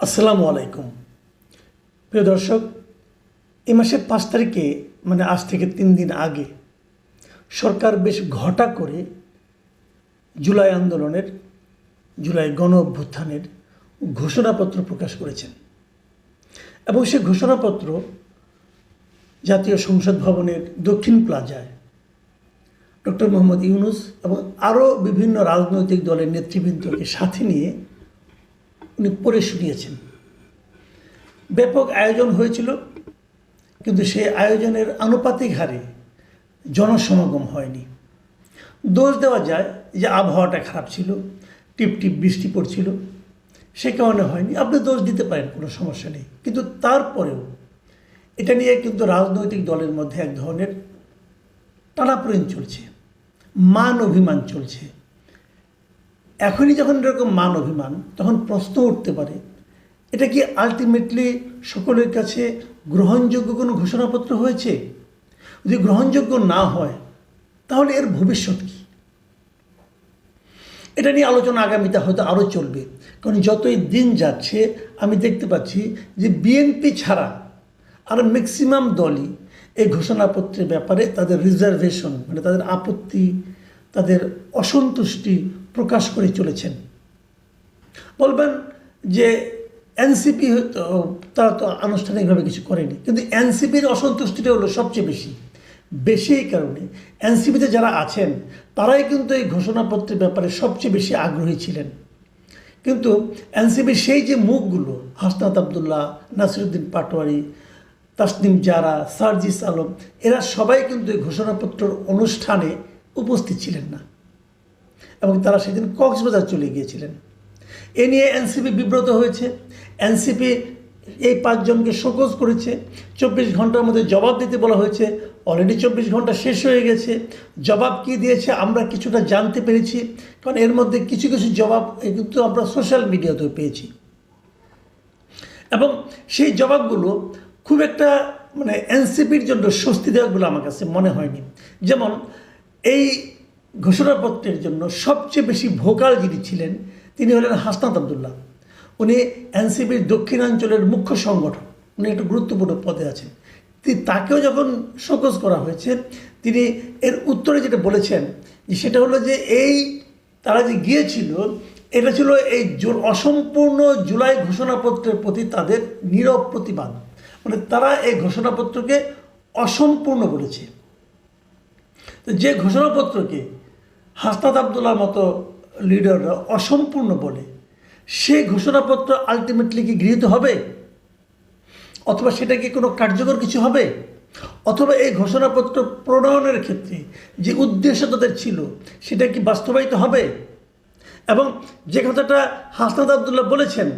আসসালামু আলাইকুম। প্রিয় দর্শক, এই মাসের পাঁচ তারিখে মানে আজ থেকে তিন দিন আগে, সরকার বেশ ঘটা করে জুলাই আন্দোলনের, জুলাই গণ অভ্যুত্থানের ঘোষণাপত্র প্রকাশ করেছেন। এবং সে ঘোষণাপত্র জাতীয় সংসদ ভবনের দক্ষিণ প্লাজায় ডক্টর মোহাম্মদ ইউনুস এবং আরও বিভিন্ন রাজনৈতিক দলের নেতৃবৃন্দকে সাথে নিয়ে উনি পড়ে শুনিয়েছেন। ব্যাপক আয়োজন হয়েছিল, কিন্তু সেই আয়োজনের আনুপাতিক হারে জনসমাগম হয়নি। দোষ দেওয়া যায় যে আবহাওয়াটা খারাপ ছিল, টিপ টিপ বৃষ্টি পড়ছিল, সে কারণে হয়নি। আপনি দোষ দিতে পারেন, কোনো সমস্যা নেই। কিন্তু তারপরেও এটা নিয়ে কিন্তু রাজনৈতিক দলের মধ্যে এক ধরনের টানাপোড়েন চলছে, মান অভিমান চলছে। এখনই যখন এরকম মান অভিমান, তখন প্রশ্ন উঠতে পারে, এটা কি আলটিমেটলি সকলের কাছে গ্রহণযোগ্য কোনো ঘোষণাপত্র হয়েছে? যদি গ্রহণযোগ্য না হয়, তাহলে এর ভবিষ্যৎ কী? এটা নিয়ে আলোচনা আগামীতে হয়তো আরও চলবে, কারণ যতই দিন যাচ্ছে, আমি দেখতে পাচ্ছি যে বিএনপি ছাড়া আর ম্যাক্সিমাম দলই এই ঘোষণাপত্রের ব্যাপারে তাদের রিজার্ভেশন মানে তাদের আপত্তি তাদের অসন্তুষ্টি প্রকাশ করে চলেছেন। বলবেন যে এনসিপি তারা তো আনুষ্ঠানিকভাবে কিছু করেনি, কিন্তু এনসিপির অসন্তুষ্টিটা হলো সবচেয়ে বেশি। বেশি এই কারণে এনসিপিতে যারা আছেন, তারাই কিন্তু এই ঘোষণাপত্রের ব্যাপারে সবচেয়ে বেশি আগ্রহী ছিলেন। কিন্তু এনসিপির সেই যে মুখগুলো, হাসনাত আবদুল্লাহ, নাসিরুদ্দিন পাটোয়ারি, তাসনিম জারা, সার্জিস আলম, এরা সবাই কিন্তু এই ঘোষণাপত্রের অনুষ্ঠানে উপস্থিত ছিলেন না। এবং তারা সেদিন কক্সবাজার চলে গিয়েছিলেন। এ নিয়ে এনসিপি বিব্রত হয়েছে। এনসিপি এই পাঁচজনকে শোকজ করেছে। চব্বিশ ঘণ্টার মধ্যে জবাব দিতে বলা হয়েছে। অলরেডি চব্বিশ ঘণ্টা শেষ হয়ে গেছে। জবাব কি দিয়েছে আমরা কিছুটা জানতে পেরেছি। কারণ এর মধ্যে কিছু কিছু জবাব কিন্তু আমরা সোশ্যাল মিডিয়াতেও পেয়েছি। এবং সেই জবাবগুলো খুব একটা মানে এনসিপির জন্য স্বস্তি দেওয়াগুলো আমার কাছে মনে হয়নি। যেমন এই ঘোষণাপত্রের জন্য সবচেয়ে বেশি ভোকাল যিনি ছিলেন, তিনি হলেন হাসনাত আবদুল্লাহ। উনি এনসিপির দক্ষিণাঞ্চলের মুখ্য সংগঠন উনি একটা গুরুত্বপূর্ণ পদে আছেন। তাকেও যখন শোকজ করা হয়েছে, তিনি এর উত্তরে যেটা বলেছেন যে সেটা হলো যে এই তারা যে গিয়েছিল, এটা ছিল এই অসম্পূর্ণ জুলাই ঘোষণাপত্রের প্রতি তাদের নীরব প্রতিবাদ। মানে তারা এই ঘোষণাপত্রকে অসম্পূর্ণ বলেছে। যে ঘোষণাপত্রকে হাসনাত আবদুল্লার মতো লিডাররা অসম্পূর্ণ বলে সেই ঘোষণাপত্র আলটিমেটলি কি গৃহীত হবে? অথবা সেটা কি কোনো কার্যকর কিছু হবে? অথবা এই ঘোষণাপত্র প্রণয়নের ক্ষেত্রে যে উদ্দেশ্য তাদের ছিল, সেটা কি বাস্তবায়িত হবে? এবং যে কথাটা হাসনাত আবদুল্লাহ বলেছেন,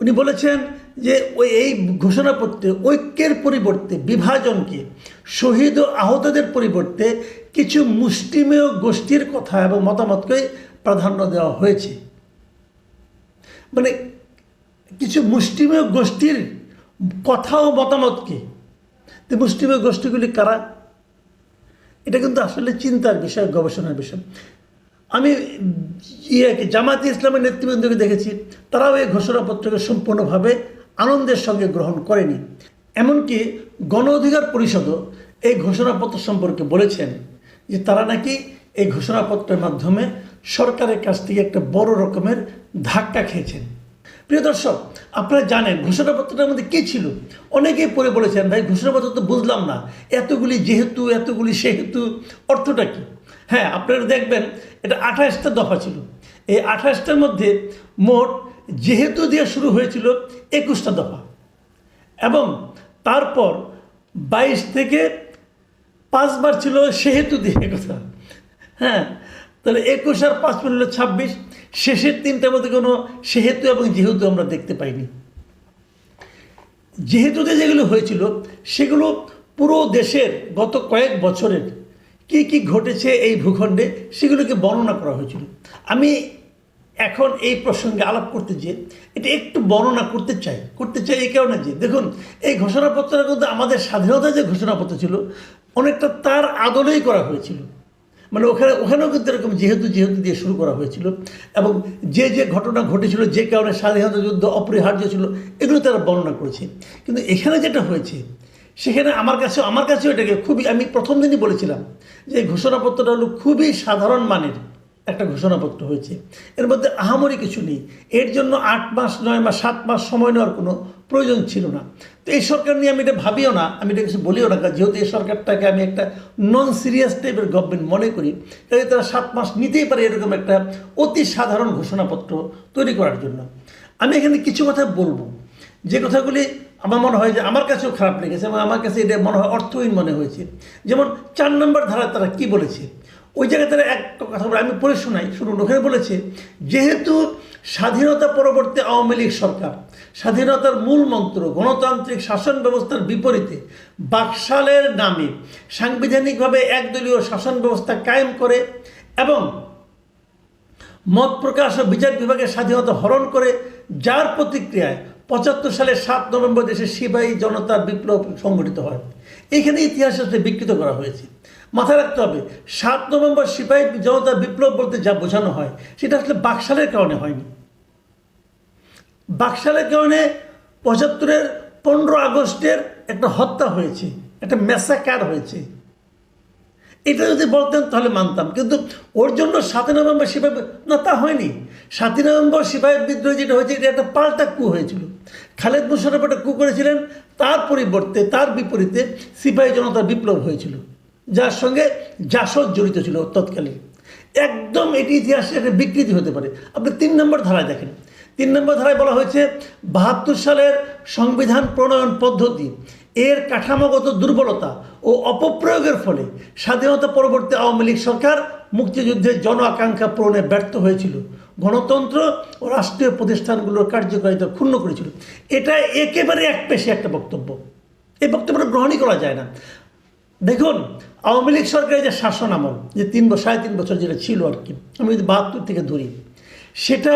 উনি বলেছেন যে ওই এই ঘোষণাপত্রে ঐক্যের পরিবর্তে বিভাজনকে শহীদ ও আহতদের পরিবর্তে কিছু মুষ্টিমেয় গোষ্ঠীর কথা এবং মতামতকে প্রাধান্য দেওয়া হয়েছে। মানে কিছু মুষ্টিমেয় গোষ্ঠীর কথা ও মতামতকে তো মুষ্টিমেয় গোষ্ঠীগুলি কারা? এটা কিন্তু আসলে চিন্তার বিষয়, গবেষণার বিষয়। আমি ইয়েকে জামাতে ইসলামের নেতৃবৃন্দকে দেখেছি, তারাও এই ঘোষণাপত্রকে সম্পূর্ণভাবে আনন্দের সঙ্গে গ্রহণ করেনি। এমনকি গণ অধিকার পরিষদও এই ঘোষণাপত্র সম্পর্কে বলেছেন যে তারা নাকি এই ঘোষণাপত্রের মাধ্যমে সরকারের কাছ থেকে একটা বড় রকমের ধাক্কা খেয়েছেন। প্রিয় দর্শক, আপনারা জানেন ঘোষণাপত্রটার মধ্যে কী ছিল? অনেকেই পরে বলেছেন, ভাই, ঘোষণাপত্র তো বুঝলাম না। এতগুলি যেহেতু, এতগুলি সেহেতু, অর্থটা কী? হ্যাঁ আপনারা দেখবেন এটা আঠাশটা দফা ছিল। এই আঠাশটার মধ্যে মোট যেহেতু দিয়ে শুরু হয়েছিল একুশটা দফা এবং তারপর বাইশ থেকে পাঁচবার ছিল সেহেতু দিয়ে কথা হ্যাঁ তাহলে একুশ আর পাঁচ মিনিট ছাব্বিশ। শেষের তিনটার মধ্যে কোনো সেহেতু এবং যেহেতু আমরা দেখতে পাইনি। যেহেতুতে যেগুলো হয়েছিল, সেগুলো পুরো দেশের গত কয়েক বছরের কি কি ঘটেছে এই ভূখণ্ডে সেগুলোকে বর্ণনা করা হয়েছিল। আমি এখন এই প্রসঙ্গে আলাপ করতে যে, এটা একটু বর্ণনা করতে চাই করতে চাই এই কারণে যে, দেখুন, এই ঘোষণাপত্রের মধ্যে আমাদের স্বাধীনতা যে ঘোষণাপত্র ছিল, অনেকটা তার আদলেই করা হয়েছিল। মানে ওখানে, ওখানেও কিন্তু এরকম যেহেতু যেহেতু দিয়ে শুরু করা হয়েছিল এবং যে যে ঘটনা ঘটেছিল, যে কারণে স্বাধীনতা যুদ্ধ অপরিহার্য ছিল, এগুলো তারা বর্ণনা করেছে। কিন্তু এখানে যেটা হয়েছে, সেখানে আমার কাছে আমার কাছেও এটাকে খুবই, আমি প্রথম দিনই বলেছিলাম যে ঘোষণাপত্রটা হলো খুবই সাধারণ মানের। একটা ঘোষণাপত্র হয়েছে। এর মধ্যে আহামরি কিছু নেই। এর জন্য আট মাস, নয় মাস, সাত মাস সময় নেওয়ার কোনো প্রয়োজন ছিল না। তো এই সরকার নিয়ে আমি এটা ভাবিও না, আমি এটা কিছু বলিও না যেহেতু এই সরকারটাকে আমি একটা নন সিরিয়াস টাইপের গভর্নমেন্ট মনে করি কাজে তারা সাত মাস নিতেই পারে এরকম একটা অতি সাধারণ ঘোষণাপত্র তৈরি করার জন্য। আমি এখানে কিছু কথা বলব। যে কথাগুলি আমার মনে হয় যে আমার কাছেও খারাপ লেগেছে এবং আমার কাছে এটা মনে হয় অর্থহীন মনে হয়েছে। যেমন চার নম্বর ধারা তারা কি বলেছে? ওই জায়গায় তারা এক কথা বলে, আমি পড়ে শোনাই, শুনুন, ওখানে বলেছে, যেহেতু স্বাধীনতা পরবর্তী আওয়ামী লীগ সরকার, স্বাধীনতার মূল মন্ত্র, গণতান্ত্রিক শাসন ব্যবস্থার বিপরীতে বাকশালের নামে সাংবিধানিকভাবে একদলীয় শাসন ব্যবস্থা কায়েম করে এবং মত প্রকাশ ও বিচার বিভাগের স্বাধীনতা হরণ করে, যার প্রতিক্রিয়ায় পঁচাত্তর সালের সাত নভেম্বর দেশে সিপাহী জনতার বিপ্লব সংগঠিত হয়। এখানে ইতিহাস বিকৃত করা হয়েছে। মাথায় রাখতে হবে, সাত নভেম্বর সিপাহী জনতার বিপ্লব বলতে যা বোঝানো হয়, সেটা আসলে বাকশালের কারণে হয়নি। বাকশালের কারণে পঁচাত্তরের পনেরো আগস্টের একটা হত্যা হয়েছে, একটা ম্যাসাকার হয়েছে। এটা যদি বলতেন তাহলে মানতাম, কিন্তু ওর জন্য সাতই নভেম্বর সিপাহী, না, তা হয়নি। সাতই নভেম্বর সিপাহী বিদ্রোহ যেটা হয়েছে, এটা একটা পাল্টা কু হয়েছিল। খালেদ মুশারফ একটা কু করেছিলেন, তার পরিবর্তে, তার বিপরীতে সিপাহী জনতার বিপ্লব হয়েছিল। যার সঙ্গে জাসদ জড়িত ছিল তৎকালীন। একদম এটি ইতিহাসে একটা বিকৃতি হতে পারে। আপনি তিন নম্বর ধারায় দেখেন। তিন নম্বর ধারায় বলা হয়েছে, বাহাত্তর সালের সংবিধান প্রণয়ন পদ্ধতি, এর কাঠামোগত দুর্বলতা ও অপপ্রয়োগের ফলে স্বাধীনতা পরবর্তী আওয়ামী লীগ সরকার মুক্তিযুদ্ধের জন আকাঙ্ক্ষা পূরণে ব্যর্থ হয়েছিল। গণতন্ত্র ও রাষ্ট্রীয় প্রতিষ্ঠানগুলোর কার্যকারিতা ক্ষুণ্ণ করেছিল। এটা একেবারে এক পেশে একটা বক্তব্য। এই বক্তব্যটা গ্রহণই করা যায় না। দেখুন, আওয়ামী লীগ সরকারের যে শাসন আমল, যে তিন বছর সাড়ে তিন বছর যেটা ছিল আর কি, আমি যদি বাহাত্তর থেকে ধরি, সেটা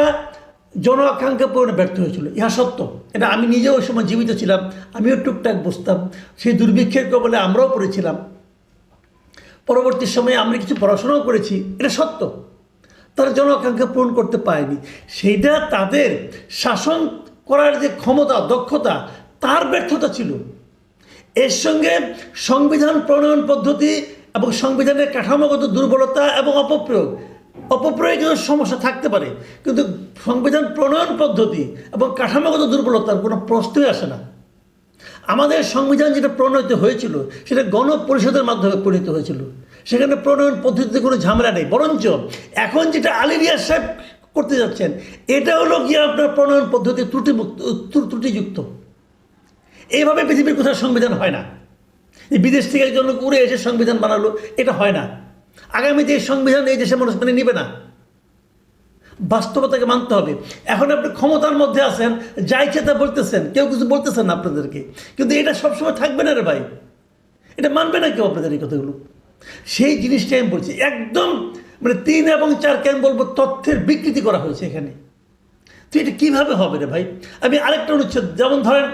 জন আকাঙ্ক্ষা পূরণে ব্যর্থ হয়েছিল। ইহা সত্য। এটা আমি নিজেও ওই সময় জীবিত ছিলাম, আমিও টুকটাক বুঝতাম। সেই দুর্ভিক্ষের কবলে আমরাও পড়েছিলাম। পরবর্তী সময়ে আমরা কিছু পড়াশোনাও করেছি, এটা সত্য। তারা জন আকাঙ্ক্ষা পূরণ করতে পারেনি। সেইটা তাদের শাসন করার যে ক্ষমতা, দক্ষতা, তার ব্যর্থতা ছিল। এর সঙ্গে সংবিধান প্রণয়ন পদ্ধতি এবং সংবিধানের কাঠামোগত দুর্বলতা এবং অপপ্রয়োগ। অপপ্রয়োগের সমস্যা থাকতে পারে, কিন্তু সংবিধান প্রণয়ন পদ্ধতি এবং কাঠামোগত দুর্বলতার কোনো প্রশ্নই আসে না। আমাদের সংবিধান যেটা প্রণয়িত হয়েছিল, সেটা গণপরিষদের মাধ্যমে প্রণীত হয়েছিল। সেখানে প্রণয়ন পদ্ধতিতে কোনো ঝামেলা নেই। বরঞ্চ এখন যেটা আলিরিয়া সাহেব করতে যাচ্ছেন, এটা হলো গিয়ে আপনার প্রণয়ন পদ্ধতি ত্রুটিমুক্ত ত্রু- ত্রুটিযুক্ত। এইভাবে পৃথিবীর কোথাও সংবিধান হয় না। বিদেশ থেকে একজন লোক উড়ে এসে সংবিধান বানালো, এটা হয় না। আগামীতে এই সংবিধান এই দেশের মানুষ মেনে নিবে না। বাস্তবতাকে মানতে হবে। এখন আপনি ক্ষমতার মধ্যে আছেন, যা ইচ্ছে তা বলতেছেন, কেউ কিছু বলতেছেন না আপনাদেরকে। কিন্তু এটা সবসময় থাকবে না রে ভাই। এটা মানবে না কেউ আপনাদের এই কথাগুলো। সেই জিনিসটাই আমি বলছি, একদম মানে তিন এবং চারকে আমি বলব, তথ্যের বিকৃতি করা হয়েছে এখানে। তো এটা কীভাবে হবে রে ভাই? আমি আরেকটা অনুচ্ছেদ, যেমন ধরেন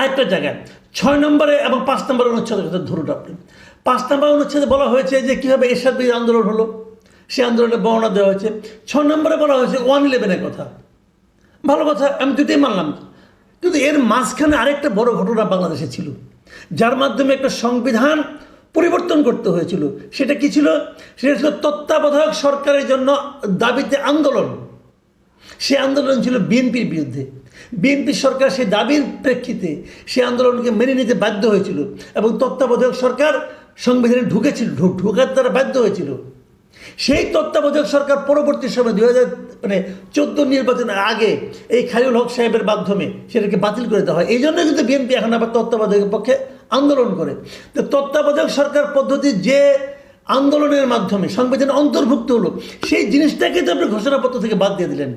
আরেকটা জায়গায়, ছয় নম্বরে এবং পাঁচ নম্বর অনুচ্ছেদের কথা ধরুন আপনি। পাঁচ নম্বর অনুচ্ছেদে বলা হয়েছে যে কীভাবে এরশাদ বিরোধী আন্দোলন হলো, সেই আন্দোলনের বর্ণনা দেওয়া হয়েছে। ছয় নম্বরে বলা হয়েছে ওয়ান ইলেভেনের কথা। ভালো কথা, আমি দুটোই মানলাম। কিন্তু এর মাঝখানে আরেকটা বড় ঘটনা বাংলাদেশে ছিল, যার মাধ্যমে একটা সংবিধান পরিবর্তন করতে হয়েছিল। সেটা কি ছিল? সেটা ছিল তত্ত্বাবধায়ক সরকারের জন্য দাবিতে আন্দোলন। সে আন্দোলন ছিল বিএনপির বিরুদ্ধে। বিএনপি সরকার সেই দাবির প্রেক্ষিতে সেই আন্দোলনকে মেনে নিতে বাধ্য হয়েছিল এবং তত্ত্বাবধায়ক সরকার সংবিধানে ঢুকেছিল ঢোকার তারা বাধ্য হয়েছিল। সেই তত্ত্বাবধায়ক সরকার পরবর্তী সময় দুই হাজার মানে চোদ্দ নির্বাচনের আগে এই খালিউল হক সাহেবের মাধ্যমে সেটাকে বাতিল করে দেওয়া হয়। এই জন্য কিন্তু বিএনপি এখন আবার তত্ত্বাবধায়কের পক্ষে আন্দোলন করে। তো তত্ত্বাবধায়ক সরকার পদ্ধতি যে আন্দোলনের মাধ্যমে সংবিধানে অন্তর্ভুক্ত হলো, সেই জিনিসটাকে তো আপনি ঘোষণাপত্র থেকে বাদ দিয়ে দিলেন।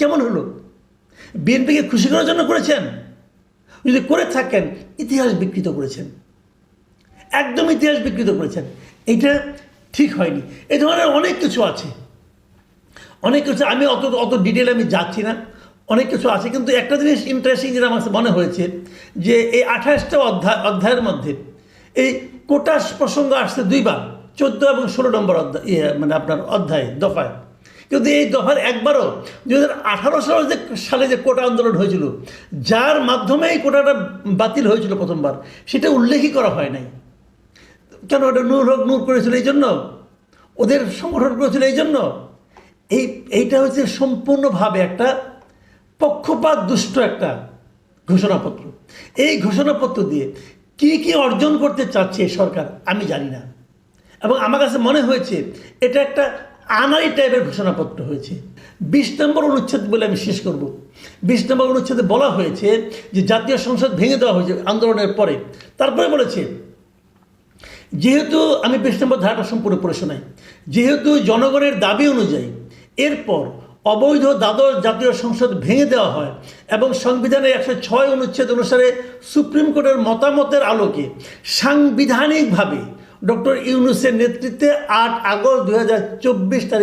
কেমন হলো? বিএনপিকে খুশি করার জন্য করেছেন। যদি করে থাকেন ইতিহাস বিকৃত করেছেন। একদম ইতিহাস বিকৃত করেছেন। এটা ঠিক হয়নি। এই ধরনের অনেক কিছু আছে। অনেক কিছু আমি অত অত ডিটেল আমি যাচ্ছি না। অনেক কিছু আছে। কিন্তু একটা জিনিস ইন্টারেস্টিং যেটা আমার মনে হয়েছে যে এই আঠাশটা অধ্যায় অধ্যায়ের মধ্যে এই কোটাস প্রসঙ্গ আসছে দুইবার চোদ্দ এবং ষোলো নম্বর অধ্যায় ইয়ে, মানে আপনার অধ্যায় দফায়। কিন্তু এই দফার একবারও দু হাজার আঠারো সালে যে সালে যে কোটা আন্দোলন হয়েছিল, যার মাধ্যমে এই কোটাটা বাতিল হয়েছিল প্রথমবার, সেটা উল্লেখই করা হয় নাই। কেন ওটা নূর হক নূর করেছিল এই জন্য? ওদের সংগঠন করেছিল এই জন্য? এই, এইটা হচ্ছে সম্পূর্ণভাবে একটা পক্ষপাত দুষ্ট একটা ঘোষণাপত্র। এই ঘোষণাপত্র দিয়ে কি কি অর্জন করতে চাচ্ছে সরকার, আমি জানি না। এবং আমার কাছে মনে হয়েছে, এটা একটা আনারি টাইপের ঘোষণাপত্র হয়েছে। বিশ নম্বর অনুচ্ছেদ বলে আমি শেষ করব। বিশ নম্বর অনুচ্ছেদে বলা হয়েছে যে জাতীয় সংসদ ভেঙে দেওয়া হয়েছে আন্দোলনের পরে। তারপরে বলেছে, যেহেতু আমি বিশ নম্বর ধারাটা সম্পূর্ণ পড়ে শোনাই, যেহেতু জনগণের দাবি অনুযায়ী এরপর অবৈধ দ্বাদশ জাতীয় সংসদ ভেঙে দেওয়া হয় এবং সংবিধানের একশো ছয় অনুচ্ছেদ অনুসারে সুপ্রিম কোর্টের মতামতের আলোকে সাংবিধানিকভাবে ডক্টর ইউনুসের নেতৃত্বে আট আগস্ট দু হাজার চব্বিশ তারিখ